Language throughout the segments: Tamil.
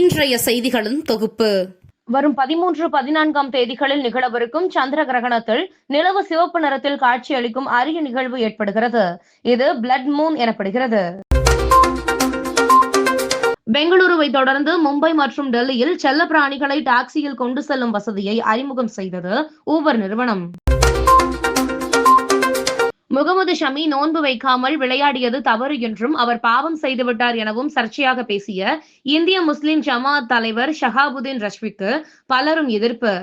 இன்றைய செய்திகளின் தொகுப்பு. வரும் பதிமூன்று பதினான்காம் தேதிகளில் நிகழவிருக்கும் சந்திர கிரகணத்தில் நிலவு சிவப்பு நிறத்தில் காட்சியளிக்கும் அரிய நிகழ்வு ஏற்படுகிறது. இது பிளட் மூன் எனப்படுகிறது. பெங்களூருவை தொடர்ந்து மும்பை மற்றும் டெல்லியில் செல்ல பிராணிகளை டாக்ஸியில் கொண்டு செல்லும் வசதியை அறிமுகம் செய்தது ஊபர் நிறுவனம். முகமது ஷமி நோன்பு வைக்காமல் விளையாடியது தவறு என்றும் அவர் பாவம் செய்துவிட்டார் எனவும் சர்ச்சையாக பேசிய இந்திய முஸ்லிம் ஜமாத் தலைவர் ஷஹாபுதீன் ரஷ்விக்கு பலரும் எதிர்ப்பு.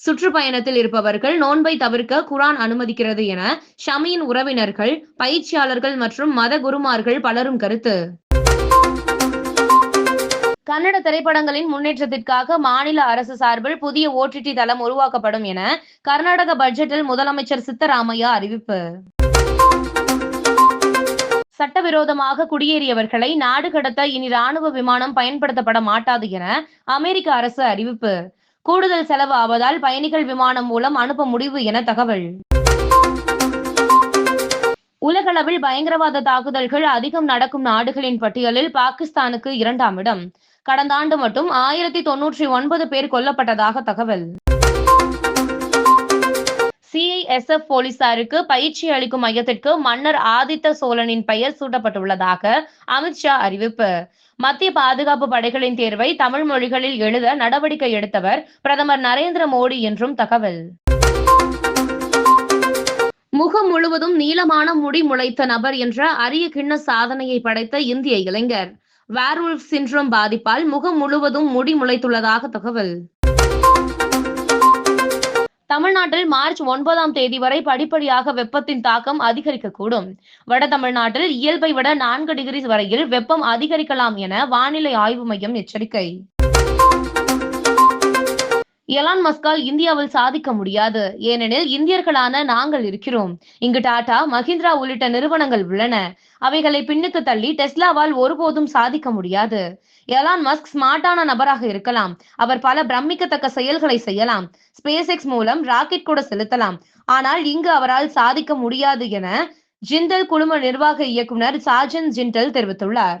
சுற்றுப்பயணத்தில் இருப்பவர்கள் நோன்பை தவிர்க்க குரான் அனுமதிக்கிறது என ஷமியின் உறவினர்கள் பயிற்சியாளர்கள் மற்றும் மத குருமார்கள் பலரும் கருத்து. கன்னட திரைப்படங்களின் முன்னேற்றத்திற்காக மாநில அரசு சார்பில் புதிய ஓடிடி தளம் உருவாக்கப்படும் என கர்நாடக பட்ஜெட்டில் முதலமைச்சர் சித்தராமையா அறிவிப்பு. சட்டவிரோதமாக குடியேறியவர்களை நாடு கடத்த இனி ராணுவ விமானம் பயன்படுத்தப்பட மாட்டாது என அமெரிக்க அரசு அறிவிப்பு. கூடுதல் செலவு ஆவதால் பயணிகள் விமானம் மூலம் அனுப்ப முடிவு என தகவல். உலகளவில் பயங்கரவாத தாக்குதல்கள் அதிகம் நடக்கும் நாடுகளின் பட்டியலில் பாகிஸ்தானுக்கு இரண்டாம் இடம். கடந்த ஆண்டு மட்டும் ஆயிரத்தி தொன்னூற்றி ஒன்பது பேர் கொல்லப்பட்டதாக தகவல். சிஐஎஸ்எஃப் போலீசாருக்கு பயிற்சி அளிக்கும் மையத்திற்கு மன்னர் ஆதித்த சோழனின் பெயர் சூட்டப்பட்டுள்ளதாக அமித்ஷா அறிவிப்பு. மத்திய பாதுகாப்பு படைகளின் தேர்வை தமிழ் மொழிகளில் எழுத நடவடிக்கை எடுத்தவர் பிரதமர் நரேந்திர மோடி என்றும் தகவல். முகம் முழுவதும் நீளமான முடி முளைத்த நபர் என்ற அரிய கிண்ண சாதனையை படைத்த இந்திய இளைஞர். வேர்வுல்ஃப் சின்ட்ரோம் பாதிப்பால் முகம் முழுவதும் முடி முளைத்துள்ளதாக தகவல். தமிழ்நாட்டில் மார்ச் ஒன்பதாம் தேதி வரை படிப்படியாக வெப்பத்தின் தாக்கம் அதிகரிக்கக்கூடும். வட தமிழ்நாட்டில் இயல்பை விட நான்கு டிகிரி வரையில் வெப்பம் அதிகரிக்கலாம் என வானிலை ஆய்வு மையம் எச்சரிக்கை. எலான் மஸ்கால் இந்தியாவில் சாதிக்க முடியாது. ஏனெனில் இந்தியர்களான நாங்கள் இருக்கிறோம். இங்கு டாடா மஹிந்திரா உள்ளிட்ட நிறுவனங்கள் உள்ளன. அவைகளை பின்னுக்கு தள்ளி டெஸ்லாவால் ஒருபோதும் சாதிக்க முடியாது. எலான் மஸ்க் ஸ்மார்ட்டான நபராக இருக்கலாம். அவர் பல பிரமிக்கத்தக்க செயல்களை செய்யலாம். ஸ்பேஸ் எக்ஸ் மூலம் ராக்கெட் கூட செலுத்தலாம். ஆனால் இங்கு அவரால் சாதிக்க முடியாது என ஜிண்டல் குழும நிர்வாக இயக்குனர் சாஜன் ஜிண்டல் தெரிவித்துள்ளார்.